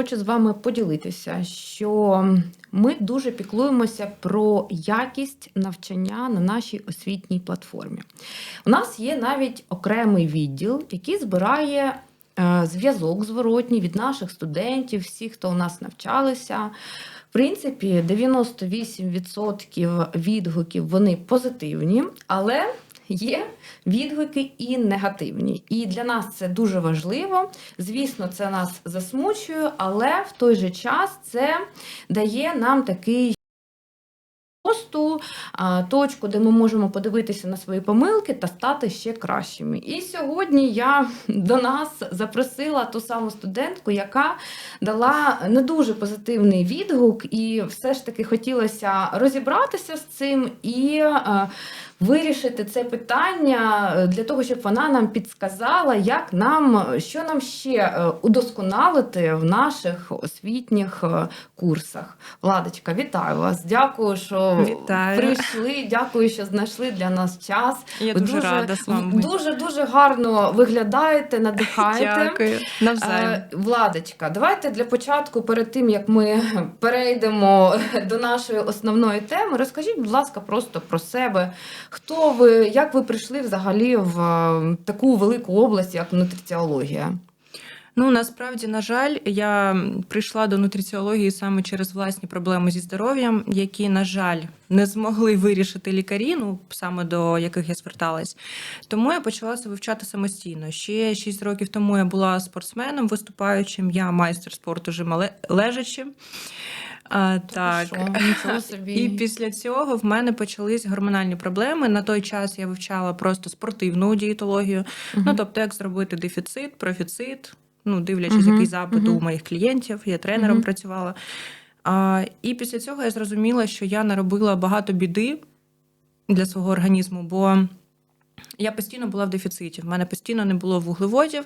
хочу з вами поділитися, що ми дуже піклуємося про якість навчання на нашій освітній платформі. У нас є навіть окремий відділ, який збирає е, зв'язок зворотній від наших студентів, всіх, хто у нас навчалися. В принципі, 98% відгуків вони позитивні, але є відгуки і негативні. І для нас це дуже важливо. Звісно, це нас засмучує, але в той же час це дає нам такий. Посту точку, де ми можемо подивитися на свої помилки та стати ще кращими. І сьогодні я до нас запросила ту саму студентку, яка дала не дуже позитивний відгук, і все ж таки хотілося розібратися з цим і е, вирішити це питання е, для того, щоб вона нам підсказала, як нам що нам ще е, удосконалити в наших освітніх е, курсах. Владочка, вітаю вас! Дякую, що Вітаю. прийшли. Дякую, що знайшли для нас час. Я Ви дуже, рада з вами. Дуже дуже гарно виглядаєте, надихаєте. Дякую. Навзаєм. Е, Владочка, давайте для початку, перед тим як ми перейдемо до нашої основної теми, розкажіть, будь ласка, просто про себе. Хто ви, як ви прийшли взагалі в е, таку велику область, як нутриціологія? Ну насправді, на жаль, я прийшла до нутриціології саме через власні проблеми зі здоров'ям, які, на жаль, не змогли вирішити лікарі, ну саме до яких я зверталась. Тому я почала це вивчати самостійно. Ще 6 років тому я була спортсменом, виступаючим. Я майстер спорту жима лежачим. А, так. Що, собі. І після цього в мене почались гормональні проблеми. На той час я вивчала просто спортивну дієтологію. Мгм. Ну тобто, як зробити дефіцит, профіцит, ну дивлячись, Мгм, який запит мгм. у моїх клієнтів. Я тренером Мгм. працювала. А, і після цього я зрозуміла, що я наробила багато біди для свого організму, бо я постійно була в дефіциті. В мене постійно не було вуглеводів,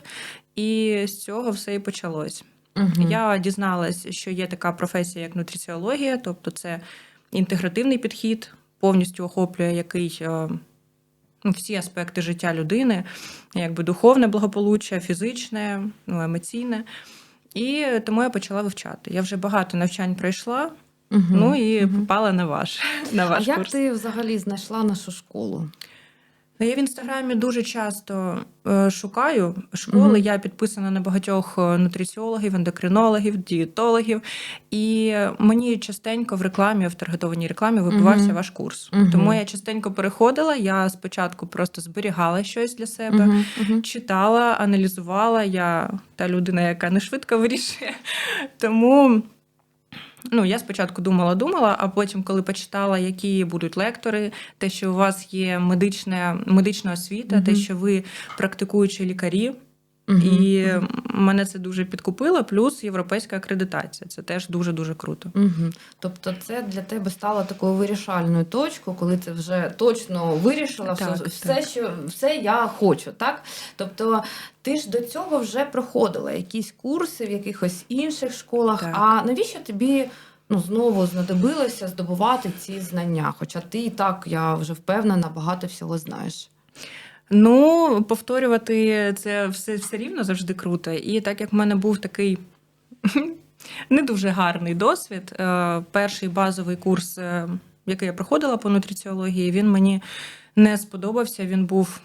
і з цього все і почалось. Мгм. Я дізналась, що є така професія, як нутриціологія, тобто це інтегративний підхід, повністю охоплює який е, ну, всі аспекти життя людини, якби духовне благополуччя, фізичне, ну, емоційне. І тому я почала вивчати. Я вже багато навчань пройшла, Мгм. ну і Мгм. попала на ваш, на А ваш як ти взагалі знайшла нашу школу? Ну, Я в інстаграмі дуже часто е, шукаю школи. Мгм. Я підписана на багатьох е, нутриціологів, ендокринологів, дієтологів. І мені частенько в рекламі, в таргетованій рекламі вибивався Мгм. ваш курс. Мгм. Тому я частенько переходила. Я спочатку просто зберігала щось для себе. Мгм. Читала, аналізувала. Я та людина, яка не швидко вирішує. Тому ну, я спочатку думала, думала, а потім, коли почитала, які будуть лектори, те, що у вас є медична, медична освіта, те, що ви практикуючі лікарі, Мгм, і мене це дуже підкупило, плюс європейська акредитація. Це теж дуже-дуже круто. Угу. Тобто це для тебе стало такою вирішальною точкою, коли ти вже точно вирішила Так, все, все, так. що все я хочу, так? Тобто ти ж до цього вже проходила якісь курси в якихось інших школах. Так. А навіщо тобі ну, знову знадобилося здобувати ці знання? Хоча ти і так, я вже впевнена, багато всього знаєш. Ну, повторювати це все, все рівно завжди круто. І так як в мене був такий не дуже гарний досвід, е, перший базовий курс, е, який я проходила по нутриціології, він мені не сподобався. Він був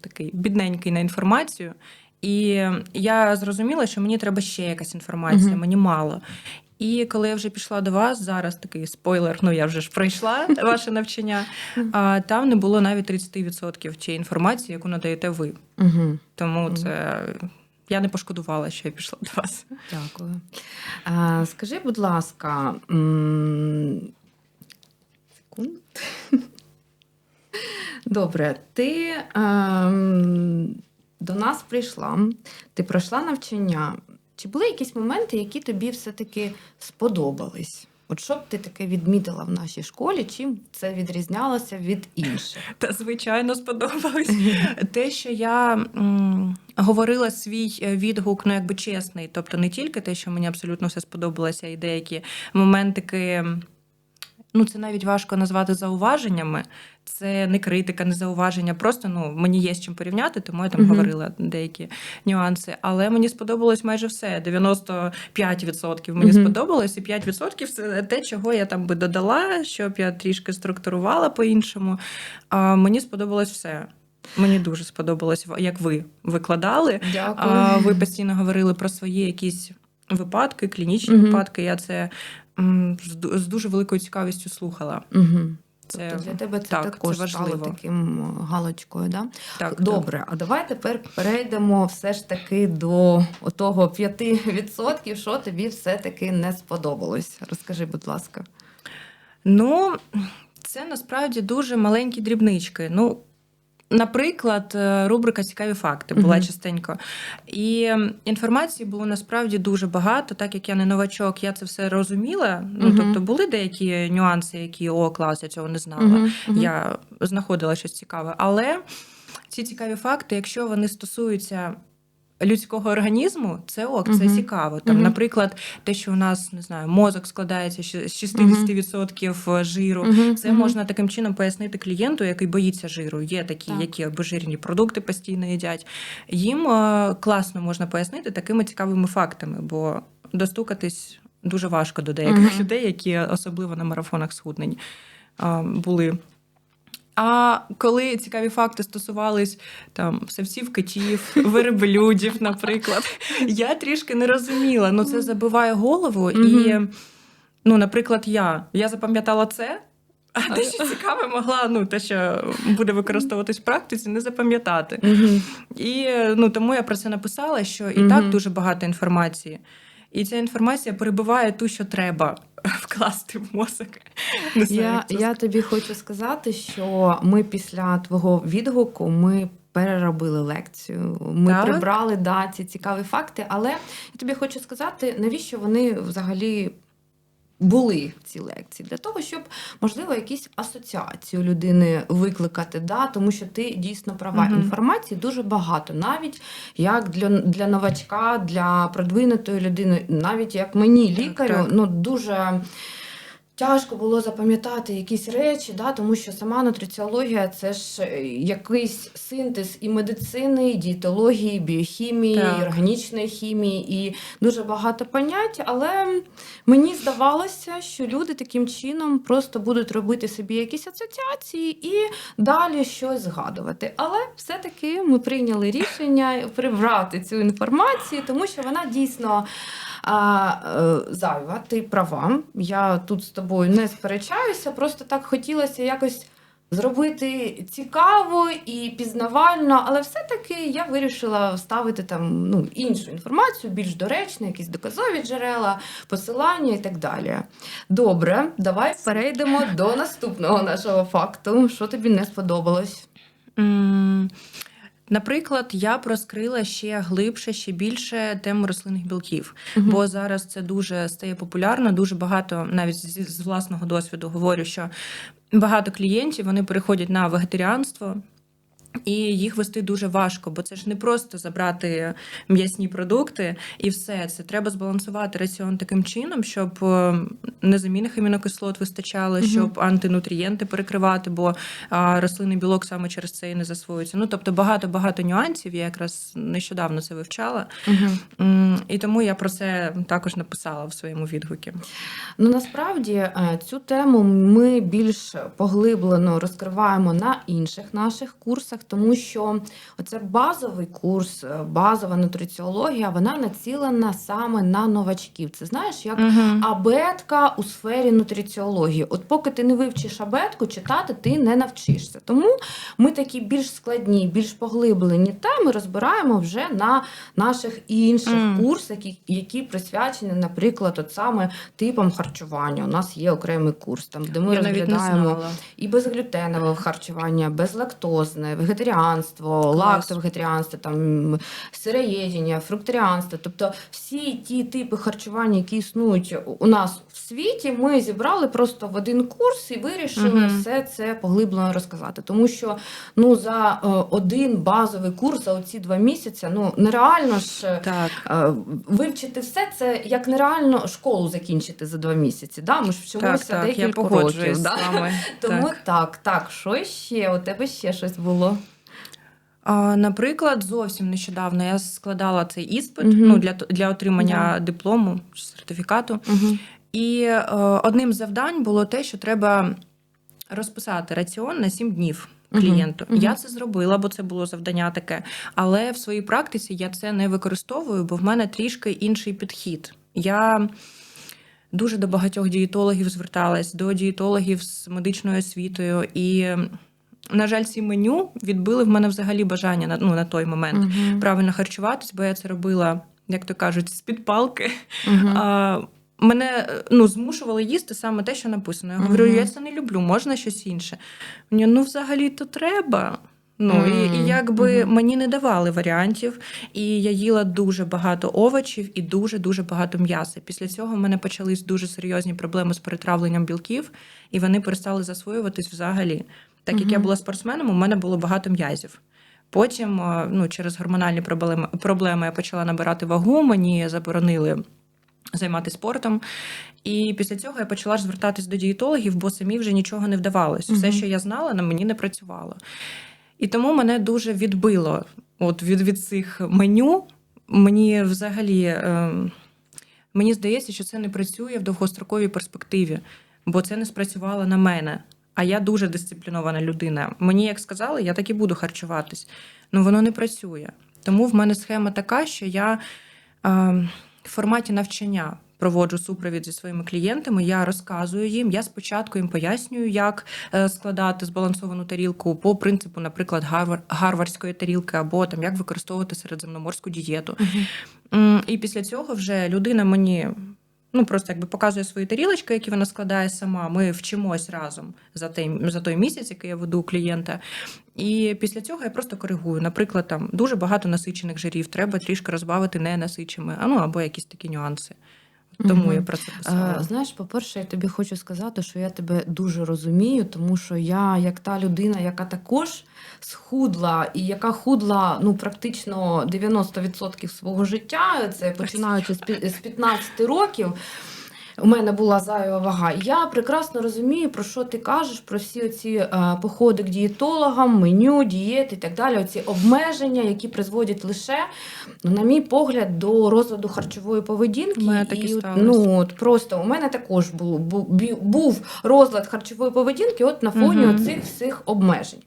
такий бідненький на інформацію. І я зрозуміла, що мені треба ще якась інформація, Мгм. мені мало. І коли я вже пішла до вас, зараз такий спойлер, ну я вже ж пройшла ваше навчання, а там не було навіть 30% тієї інформації, яку надаєте ви. Угу. Тому це я не пошкодувала, що я пішла до вас. Дякую. А, скажи, будь ласка, м, секунду. Добре, ти ем, до нас прийшла, ти пройшла навчання. Чи були якісь моменти, які тобі все-таки сподобались? От що б ти таке відмітила в нашій школі, чим це відрізнялося від інших? Та звичайно сподобалось. Те, що я м, говорила свій е, відгук, ну якби чесний, тобто не тільки те, що мені абсолютно все сподобалося, і деякі моментики. Ну це навіть важко назвати зауваженнями. Це не критика, не зауваження. Просто ну мені є з чим порівняти, тому я там Мгм. говорила деякі нюанси. Але мені сподобалось майже все. 95% мені Мгм. сподобалось, і 5% це те, чого я там би додала, щоб я трішки структурувала по-іншому. А мені сподобалось все. Мені дуже сподобалось, як ви викладали. Дякую. А ви постійно говорили про свої якісь випадки, клінічні Мгм. випадки. Я це з дуже великою цікавістю слухала. Угу. Це Тобто для тебе це так, це також стало таким галочкою, да? так Добре, а давай тепер перейдемо все ж таки до того 5%, що тобі все-таки не сподобалось. Розкажи, будь ласка. Ну, це насправді дуже маленькі дрібнички. Ну, наприклад, е, рубрика Цікаві факти була Мгм. частенько. І інформації було насправді дуже багато, так як я не новачок, я це все розуміла. Ну, Мгм. тобто були деякі нюанси, які о, клас, я цього не знала. Мгм, мгм. Я знаходила щось цікаве. Але ці цікаві факти, якщо вони стосуються. Людського організму це ок, це цікаво. Там, наприклад, те, що у нас не знаю, мозок складається з 60% жиру. Мгм, Це можна таким чином пояснити клієнту, який боїться жиру. Є такі, Так. які обезжирені продукти постійно їдять. Їм е, класно можна пояснити такими цікавими фактами, бо достукатись дуже важко до деяких людей, які особливо на марафонах схуднень е, були. А коли цікаві факти стосувались там савців китів, верблюдів, наприклад, я трішки не розуміла. Ну це забиває голову, і, ну, наприклад, я, я запам'ятала це. А те, що цікаве, могла, ну, те, що буде використовуватись в практиці, не запам'ятати. І ну, тому я про це написала, що і так дуже багато інформації. І ця інформація перебиває ту, що треба вкласти в мозок. Не знаю, Я, як я тобі хочу сказати, що ми після твого відгуку ми переробили лекцію. Ми Так? прибрали да, ці цікаві факти, але я тобі хочу сказати, навіщо вони взагалі. Були ці лекції для того, щоб можливо якісь асоціацію людини викликати, да, тому що ти дійсно права. Мгм. Інформації дуже багато, навіть як для, для новачка, для продвинутої людини, навіть як мені, Так, лікарю, так. ну дуже тяжко було запам'ятати якісь речі, да, тому що сама нутриціологія це ж е, якийсь синтез і медицини, і дієтології, і біохімії, Так. і органічної хімії, і дуже багато понять. Але мені здавалося, що люди таким чином просто будуть робити собі якісь асоціації і далі щось згадувати. Але все-таки ми прийняли рішення прибрати цю інформацію, тому що вона дійсно. А, е, зайва, ти права. Я тут з тобою не сперечаюся, просто так хотілося якось зробити цікаво і пізнавально, але все-таки я вирішила вставити там ну, іншу інформацію, більш доречну, якісь доказові джерела, посилання і так далі. Добре, давай перейдемо до наступного нашого факту. Що тобі не сподобалось? М, Наприклад, я розкрила ще глибше, ще більше тему рослинних білків, Мгм. бо зараз це дуже стає популярно. Дуже багато, навіть з, з власного досвіду, говорю, що багато клієнтів вони переходять на вегетаріанство. І їх вести дуже важко, бо це ж не просто забрати м'ясні продукти і все. Це треба збалансувати раціон таким чином, щоб е, незамінних амінокислот вистачало, щоб антинутрієнти перекривати, бо а, рослинний білок саме через це і не засвоюється. Ну тобто багато багато нюансів. Я якраз нещодавно це вивчала. М, і тому я про це також написала в своєму відгукі. Ну насправді е, цю тему ми більш поглиблено розкриваємо на інших наших курсах, тому що оце базовий курс, е, базова нутриціологія, вона націлена саме на новачків. Це знаєш, як Мгм. абетка у сфері нутриціології. От поки ти не вивчиш абетку, читати ти не навчишся. Тому ми такі більш складні, більш поглиблені теми розбираємо вже на наших інших Мгм. курсах, які, які присвячені, наприклад, от саме типам харчування. У нас є окремий курс, там де ми я розглядаємо і безглютенове харчування, безлактозне, вегетаріанство, лактовегетаріанство, там сироєдіння, фрукторіанство. Тобто всі ті типи харчування, які існують у нас в світі, ми зібрали просто в один курс і вирішили Мгм. все це поглиблено розказати. Тому що ну за е, один базовий курс за оці два місяці ну нереально ж. е, Так. Е, Вивчити все це як нереально школу закінчити за два місяці. Да? Ми ж Так, вчилися так, декілька років. Да? Тому Так. так. так, що ще? У тебе ще щось було? А, Наприклад, зовсім нещодавно я складала цей іспит Мгм. ну, для, для отримання диплому чи сертифікату. Угу. І е, одним з завдань було те, що треба розписати раціон на 7 днів клієнту. мгм. Я це зробила, бо це було завдання таке. Але в своїй практиці я це не використовую, бо в мене трішки інший підхід. Я дуже до багатьох дієтологів зверталась, до дієтологів з медичною освітою. І, на жаль, ці меню відбили в мене взагалі бажання на, ну, на той момент Угу. правильно харчуватись, бо я це робила, як то кажуть, з-під палки. Угу. А, мене ну, змушували їсти саме те, що написано. Я говорю, Мгм. я це не люблю, можна щось інше. Мені, ну, взагалі то треба. Ну, і, і Мгм. якби Мгм. мені не давали варіантів, і я їла дуже багато овочів і дуже-дуже багато м'яса. Після цього в мене почались дуже серйозні проблеми з перетравленням білків, і вони перестали засвоюватись взагалі. Так як я була спортсменом, у мене було багато м'язів. Потім, е, ну, через гормональні проблеми, проблеми я почала набирати вагу, мені заборонили займатися спортом. І після цього я почала ж звертатись до дієтологів, бо самі вже нічого не вдавалось. Все, що я знала, на мені не працювало. І тому мене дуже відбило от від, від цих меню. Мені взагалі е, мені здається, що це не працює в довгостроковій перспективі, бо це не спрацювало на мене. А я дуже дисциплінована людина. Мені як сказали, я так і буду харчуватись. Ну воно не працює. Тому в мене схема така, що я е, в форматі навчання проводжу супровід зі своїми клієнтами. Я розказую їм. Я спочатку їм пояснюю, як е, складати збалансовану тарілку по принципу, наприклад, гарвар- гарвардської тарілки, або там як використовувати середземноморську дієту. М, І після цього вже людина мені. Ну, просто якби показує свої тарілочки, які вона складає сама. Ми вчимось разом за той, за той місяць, який я веду у клієнта. І після цього я просто коригую. Наприклад, там дуже багато насичених жирів, треба трішки розбавити ненасичими, ну або якісь такі нюанси. Тому угу. я про це писала. Е, Знаєш, по-перше, я тобі хочу сказати, що я тебе дуже розумію, тому що я, як та людина, яка також схудла, і яка худла ну, практично 90% свого життя, це починаючи з 15 років. У мене була зайва вага. Я прекрасно розумію, про що ти кажеш, про всі ці е, походи к дієтологам, меню, дієти і так далі. Оці обмеження, які призводять лише, ну, на мій погляд, до розладу харчової поведінки. У мене так і ну, от просто у мене також був, був, розлад харчової поведінки от на фоні Мгм. оцих всіх обмежень.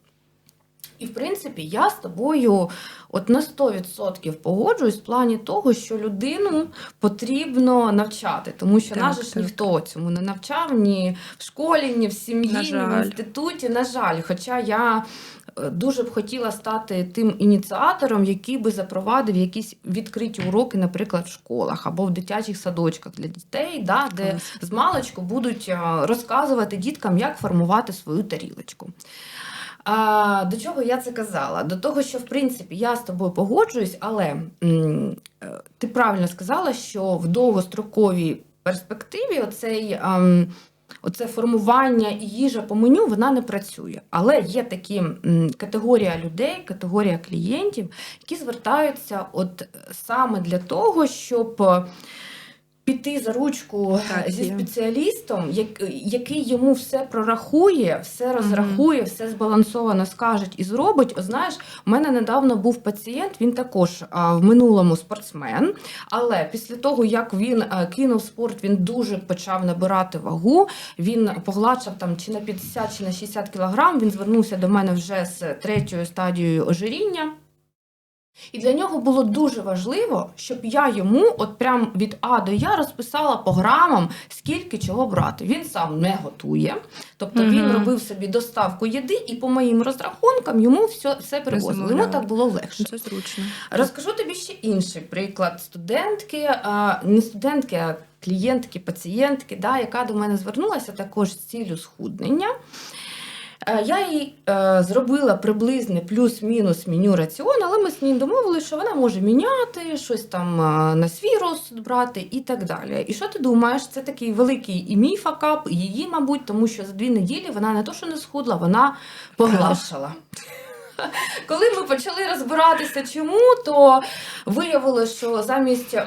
І, в принципі, я з тобою от на 100% погоджуюсь в плані того, що людину потрібно навчати, тому що Так, нас ж ніхто цьому не навчав ні в школі, ні в сім'ї, ні в інституті. На жаль, хоча я е, дуже б хотіла стати тим ініціатором, який би запровадив якісь відкриті уроки, наприклад, в школах або в дитячих садочках для дітей, да, де Клас. з маличку будуть е, розказувати діткам, як формувати свою тарілочку. А, до чого я це казала? До того, що в принципі я з тобою погоджуюсь, але м, е, ти правильно сказала, що в довгостроковій перспективі оцей. ем, Оце формування і їжа по меню вона не працює. Але є такі м, категорія людей, категорія клієнтів, які звертаються от саме для того, щоб піти за ручку Так, зі спеціалістом, як- який йому все прорахує, все розрахує, все збалансовано скаже і зробить. О, знаєш, у мене недавно був пацієнт, він також а, в минулому спортсмен, але після того, як він а, кинув спорт, він дуже почав набирати вагу. Він погладшав там чи на 50, чи на 60 кілограм. Він звернувся до мене вже з третьою стадією ожиріння. І для нього було дуже важливо, щоб я йому, от прям від А до Я, розписала по грамам, скільки чого брати. Він сам не готує, тобто він робив собі доставку їди, і по моїм розрахункам йому все, все привозили. Йому так було легше. Це зручно. Розкажу тобі ще інший приклад студентки, а, не студентки, а клієнтки, пацієнтки, да, яка до мене звернулася також з ціллю схуднення. Е, Я їй е, зробила приблизне плюс-мінус меню раціон, але ми з ним домовилися, що вона може міняти, щось там е, на свій розсуд брати і так далі. І що ти думаєш? Це такий великий і мій факап, і її, мабуть, тому що за дві неділі вона не то, що не схудла, вона погладшала. Коли ми почали розбиратися, чому, то виявилося, що замість е,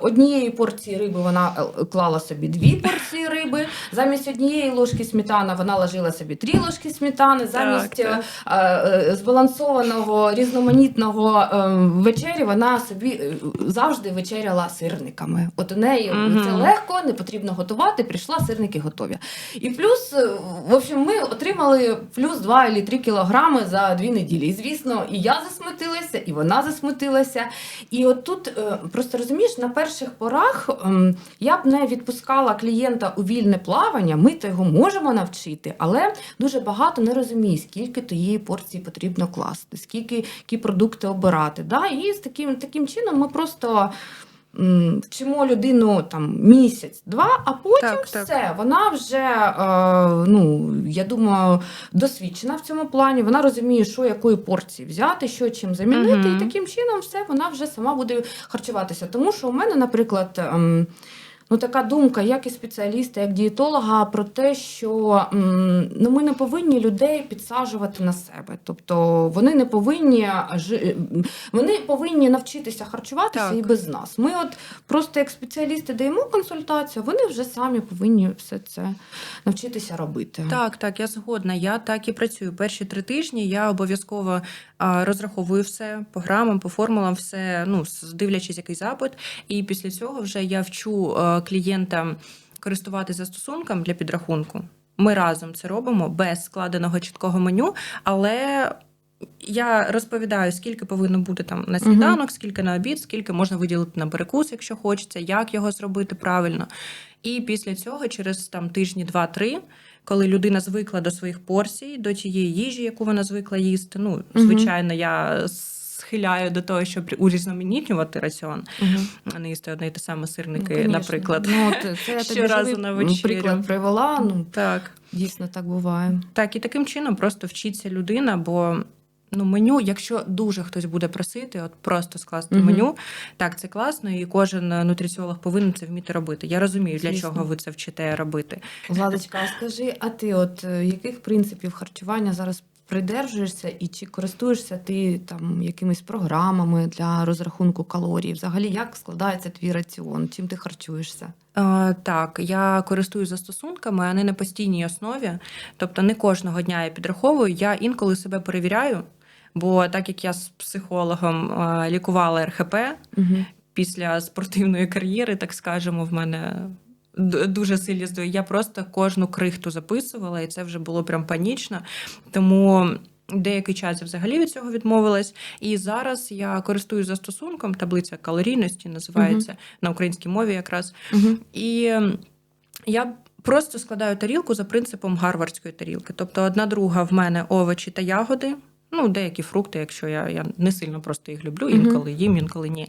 однієї порції риби вона е, клала собі дві порції риби, замість однієї ложки сметани вона ложила собі три ложки сметани, замість так. е, е, збалансованого різноманітного е, вечері вона собі е, завжди вечеряла сирниками. От у неї Мгм. це легко, не потрібно готувати. Прийшла сирники готові. І плюс, е, в общем, ми отримали плюс 2 або 3 кілограми за дві неділі. І звісно, і я засмутилася, і вона засмутилася. І от тут е, просто розумієш, на перших порах ем, я б не відпускала клієнта у вільне плавання. Ми то його можемо навчити, але дуже багато не розуміє, скільки тієї порції потрібно класти, скільки які продукти обирати. Да? І з таким, таким чином ми просто. Вчимо людину там місяць-два, а потім Так, так. все. Вона вже, е, ну я думаю, досвідчена в цьому плані. Вона розуміє, що якої порції взяти, що чим замінити, угу. і таким чином все вона вже сама буде харчуватися. Тому що у мене, наприклад. ем, Ну, така думка, як і спеціаліста, як дієтолога, про те, що ну, ми не повинні людей підсаджувати на себе. Тобто вони не повинні вони повинні навчитися харчуватися Так. і без нас. Ми, от просто як спеціалісти, даємо консультацію, вони вже самі повинні все це навчитися робити. Так, так, я згодна. Я так і працюю. Перші три тижні я обов'язково розраховую все по грамам, по формулам, все, ну, дивлячись який запит. І після цього вже я вчу е, клієнта користуватися застосунком для підрахунку. Ми разом це робимо без складеного чіткого меню, але. Я розповідаю, скільки повинно бути там на сніданок, скільки на обід, скільки можна виділити на перекус, якщо хочеться, як його зробити правильно. І після цього, через там тижні два-три, коли людина звикла до своїх порцій, до тієї їжі, яку вона звикла їсти. Ну, звичайно, я схиляю до того, щоб урізноманітнювати раціон, а не їсти одне і те саме Ну, сирники, ну, наприклад. Ну, от це я Щоразу на вечерю. приклад привела. Ну, Так. дійсно так буває. Так, і таким чином просто вчиться людина, бо. Ну, меню, якщо дуже хтось буде просити, от просто скласти Мгм. меню, так це класно, і кожен е, нутриціолог повинен це вміти робити. Я розумію, для Звісно. чого ви це вчите робити. Владочка, а скажи, а ти от е, яких принципів харчування зараз придержуєшся і чи користуєшся ти там якимись програмами для розрахунку калорій? Взагалі, як складається твій раціон? Чим ти харчуєшся? Е, Так, я користуюсь застосунками, а не на постійній основі. Тобто не кожного дня я підраховую. Я інколи себе перевіряю, бо так як я з психологом е, лікувала РХП Угу. після спортивної кар'єри, так скажемо, в мене. Дуже сильні здої. Я просто кожну крихту записувала, і це вже було прям панічно. Тому деякий час я взагалі від цього відмовилась. І зараз я користуюсь застосунком, таблиця калорійності називається на українській мові якраз. Угу. І ем, я просто складаю тарілку за принципом гарвардської тарілки. Тобто, одна друга в мене овочі та ягоди. Ну, деякі фрукти, якщо я, я не сильно просто їх люблю, інколи їм, інколи ні.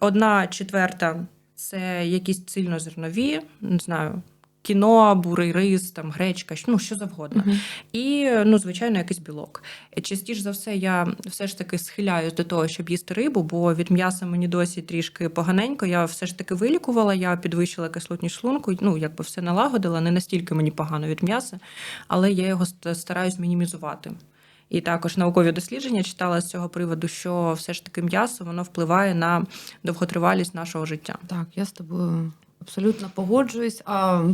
Одна четверта це якісь цільнозернові, не знаю, кіно, бурий рис, там гречка, ну що завгодно. Угу. І, ну, звичайно, якийсь білок. Частіше за все, я все ж таки схиляюсь до того, щоб їсти рибу, бо від м'яса мені досі трішки поганенько. Я все ж таки вилікувала, я підвищила кислотність шлунку, ну, якби все налагодила, не настільки мені погано від м'яса, але я його ст- стараюсь мінімізувати. І також наукові дослідження читала з цього приводу, що все ж таки м'ясо воно впливає на довготривалість нашого життя. Так, я з тобою абсолютно погоджуюсь. А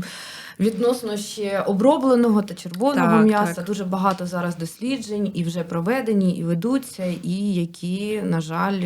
відносно ще обробленого та червоного Так, м'яса так. дуже багато зараз досліджень і вже проведені, і ведуться, і які, на жаль,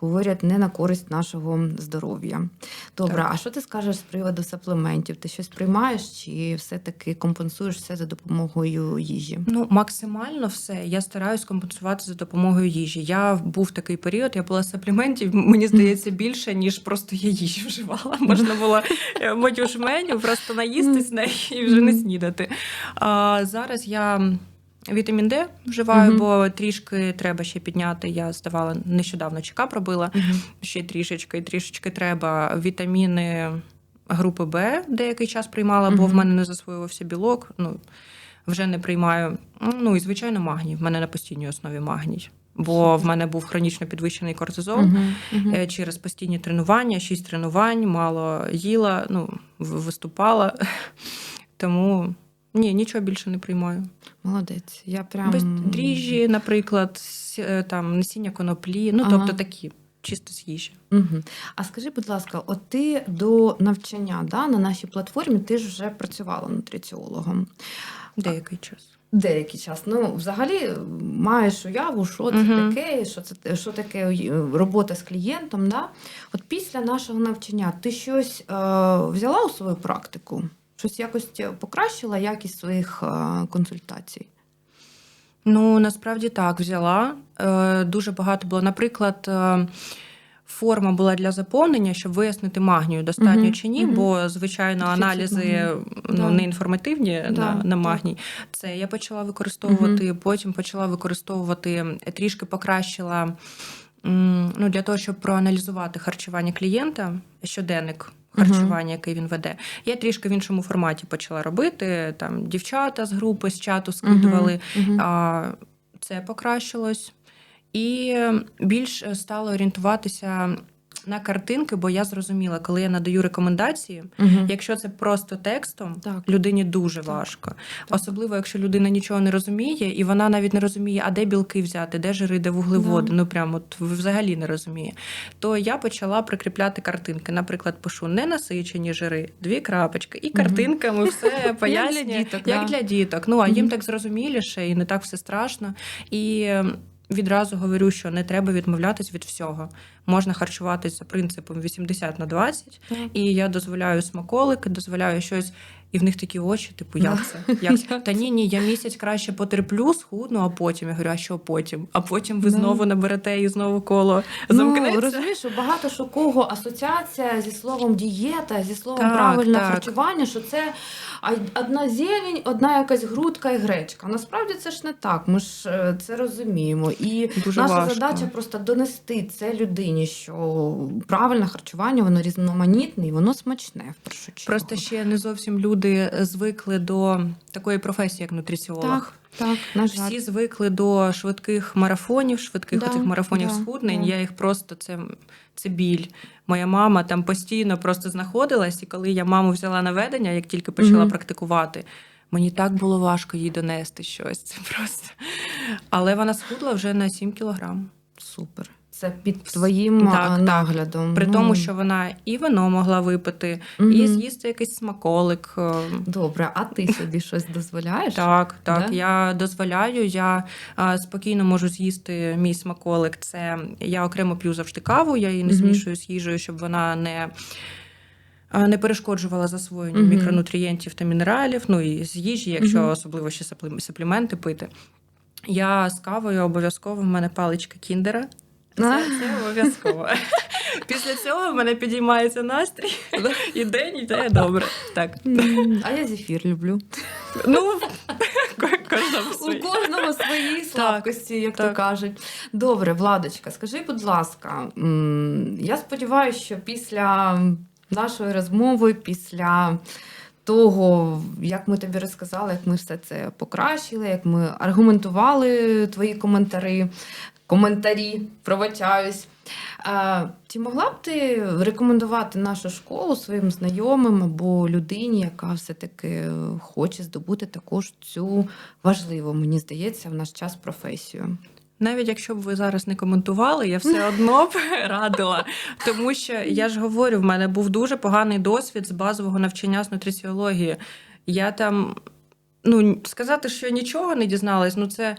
говорять не на користь нашого здоров'я. Добре, Так. а що ти скажеш з приводу саплементів? Ти щось приймаєш, чи все-таки компенсуєш все за допомогою їжі? Ну, максимально все. Я стараюсь компенсувати за допомогою їжі. Я був такий період, я була сапліментів, мені здається, більше, ніж просто я їжі вживала. Можна було е, мою жменю просто наїстись нею і вже не снідати. А зараз я. Вітамін Д вживаю, Мгм. бо трішки треба ще підняти. Я здавала нещодавно чекап робила. Ще трішечки, трішечки треба. Вітаміни групи Б деякий час приймала, бо в мене не засвоювався білок. Ну, вже не приймаю. Ну і звичайно, магній. В мене на постійній основі магній. Бо в мене був хронічно підвищений кортизол Мгм, мгм. е, через постійні тренування, шість тренувань, мало їла, ну, виступала. Тому ні, нічого більше не приймаю. Молодець. Я прям Без дріжджі, наприклад, е, там насіння коноплі, ну Ага. тобто такі, чисто з їжі. Угу. А скажи, будь ласка, от ти до навчання да, на нашій платформі ти ж вже працювала нутриціологом. Деякий час. Деякий час. Ну, взагалі маєш уяву, що це Мгм. таке, що це що таке е, робота з клієнтом. Да? От після нашого навчання ти щось е, взяла у свою практику? Щось якось покращила якість своїх е, консультацій? Ну, насправді так, взяла. Е, Дуже багато було. Наприклад, е, форма була для заповнення, щоб вияснити магнію, достатньо Мгм, чи ні, мгм. бо, звичайно, аналізи ну, Да. не інформативні Да, на, на магній. Це я почала використовувати, потім почала використовувати, трішки покращила ну, для того, щоб проаналізувати харчування клієнта, щоденник. Харчування, яке він веде, я трішки в іншому форматі почала робити. Там дівчата з групи з чату скидували, Мгм, мгм. а, це покращилось. І більш стало орієнтуватися на картинки, бо я зрозуміла, коли я надаю рекомендації, Мгм. якщо це просто текстом, Так. людині дуже Так. важко. Особливо, якщо людина нічого не розуміє, і вона навіть не розуміє, а де білки взяти, де жири, де вуглеводи, Да. ну прямо от взагалі не розуміє. То я почала прикріпляти картинки. Наприклад, пишу ненасичені жири, дві крапочки, і картинками все пояснення, діток, як да. для діток. Ну а їм так зрозуміліше і не так все страшно. І е, відразу говорю, що не треба відмовлятись від всього. Можна харчуватись за принципом 80 на 20, mm. і я дозволяю смаколики, дозволяю щось. І в них такі очі, типу, як це? Як це? Та ні, ні, я місяць краще потерплю, схудну, а потім. Я говорю, а що потім? А потім ви знову наберете і знову коло Ну, замкнеться. розумієш, багато що кого асоціація зі словом дієта, зі словом Так, правильне так. харчування, що це одна зелень, одна якась грудка і гречка. Насправді це ж не так. Ми ж е, це розуміємо. І Дуже наша важко. задача просто донести це людині, що правильне харчування, воно різноманітне і воно смачне в першу чергу. Просто ще не зовсім люди звикли до такої професії, як нутриціолог. так, так, на жаль. Всі звикли до швидких марафонів, швидких Да, оцих марафонів да, схуднень. да. Я їх просто це, це біль. Моя мама там постійно просто знаходилась, і коли я маму взяла на ведення, як тільки почала Мгм. практикувати, мені так було важко їй донести щось. Це просто. Але вона схудла вже на 7 кілограм. Супер. Це під твоїм Так, а, так. наглядом. При Ну, тому, що вона і вино могла випити, і з'їсти якийсь смаколик. е, Добре, а ти собі щось дозволяєш? Так, так. Да? Я дозволяю. Я спокійно можу з'їсти мій смаколик. Це я окремо п'ю завжди каву, я її не Мгм. змішую з їжею, щоб вона не. Не перешкоджувала засвоєнню Мгм. мікронутрієнтів та мінералів, ну і з їжі, якщо Мгм. особливо ще супліменти пити. Я з кавою обов'язково в мене паличка кіндера. Це, це обов'язково. Після цього в мене підіймається настрій, і день йде добре. Так. А я зефір люблю. Ну, кожному У кожного свої слабкості, як то кажуть. Добре, Владочка, скажи, будь ласка, я сподіваюся, що після нашої розмови, після того, як ми тобі розказали, як ми все це покращили, як ми аргументували твої коментарі, коментарі, пробачаюсь. А, Чи могла б ти рекомендувати нашу школу своїм знайомим або людині, яка все-таки хоче здобути також цю важливу, мені здається, в наш час професію? Навіть якщо б ви зараз не коментували, я все одно б радила. Тому що я ж говорю, в мене був дуже поганий досвід з базового навчання з нутриціології. Я там, ну, сказати, що я нічого не дізналась, ну це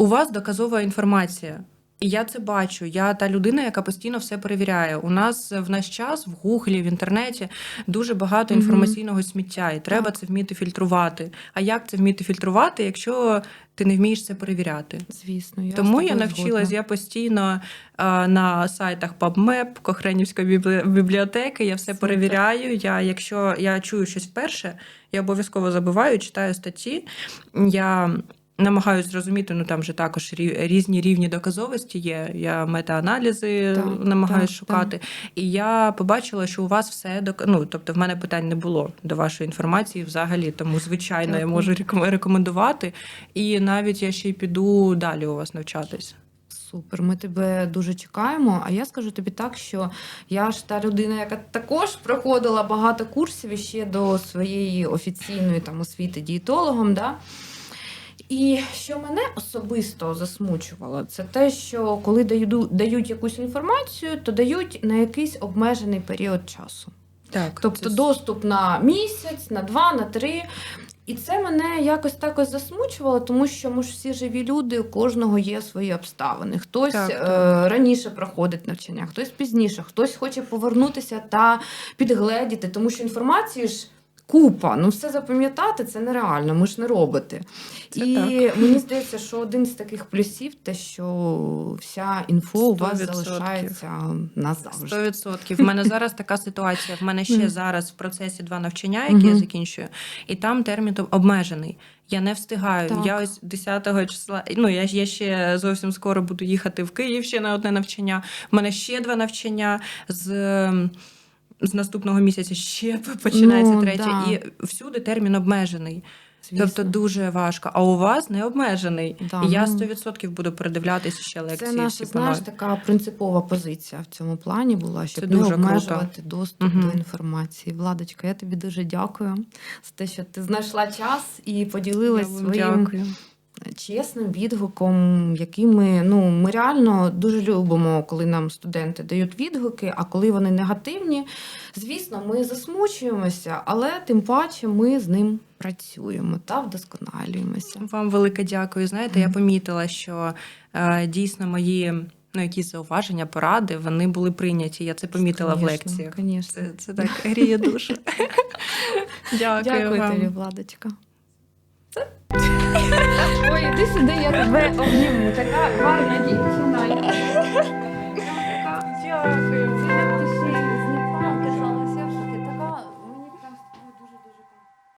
у вас доказова інформація. І я це бачу. Я та людина, яка постійно все перевіряє. У нас в наш час в гуглі, в інтернеті дуже багато інформаційного сміття, і треба це вміти фільтрувати. А як це вміти фільтрувати, якщо ти не вмієш це перевіряти? Звісно, я Тому я навчилась, згодна. я постійно а, на сайтах PubMed, Кохренівської бібліотеки, я все перевіряю. Я, якщо я чую щось вперше, я обов'язково забиваю, читаю статті. Я намагаюся зрозуміти, ну там же також різні рівні доказовості є. Я метааналізи Так, намагаюся так, шукати. І я побачила, що у вас все док... ну, тобто в мене питань не було до вашої інформації взагалі, тому звичайно я можу рекомендувати. І навіть я ще й піду далі у вас навчатись. Супер, ми тебе дуже чекаємо. А я скажу тобі так, що я ж та людина, яка також проходила багато курсів ще до своєї офіційної там освіти дієтологом. Да? І що мене особисто засмучувало, це те, що коли дають, дають якусь інформацію, то дають на якийсь обмежений період часу. Так, Тобто це- доступ на місяць, на два, на три. І це мене якось так ось засмучувало, тому що ми ж всі живі люди, у кожного є свої обставини. Хтось Так, е, раніше проходить навчання, хтось пізніше, хтось хоче повернутися та підгледіти, тому що інформації ж. Купа, ну все запам'ятати це нереально, ми ж не роботи. Це і так. мені здається, що один з таких плюсів те, що вся інфо у вас залишається назавжди. Сто відсотків. В мене зараз така ситуація. В мене ще зараз в процесі два навчання, які я закінчую, і там термін обмежений. Я не встигаю. Так. Я ось 10 числа. Ну я, ж- я ще зовсім скоро буду їхати в Київ ще на одне навчання. У мене ще два навчання з. З наступного місяця ще починається Ну, третє, да. і всюди термін обмежений. Звісно. Тобто дуже важко. А у вас не обмежений. Да, і я ну, 100% буду передивлятися ще лекції. Це наша, знаєш, така принципова позиція в цьому плані була, щоб Це не дуже круто. доступ Мгм. до інформації. Владочка, я тобі дуже дякую за те, що ти знайшла час і поділилась своїм дякую. Чесним відгуком, який ми, ну, ми реально дуже любимо, коли нам студенти дають відгуки, а коли вони негативні, звісно, ми засмучуємося, але тим паче ми з ним працюємо та вдосконалюємося. Вам велике дякую. Знаєте, я помітила, що е, дійсно мої ну, якісь зауваження, поради вони були прийняті. Я це помітила в лекціях. Конечно. Це, це так гріє душу. Дякую, тобі, Владочка. Ой, іди сюди, я тебе обніму. Така гарна дівчина.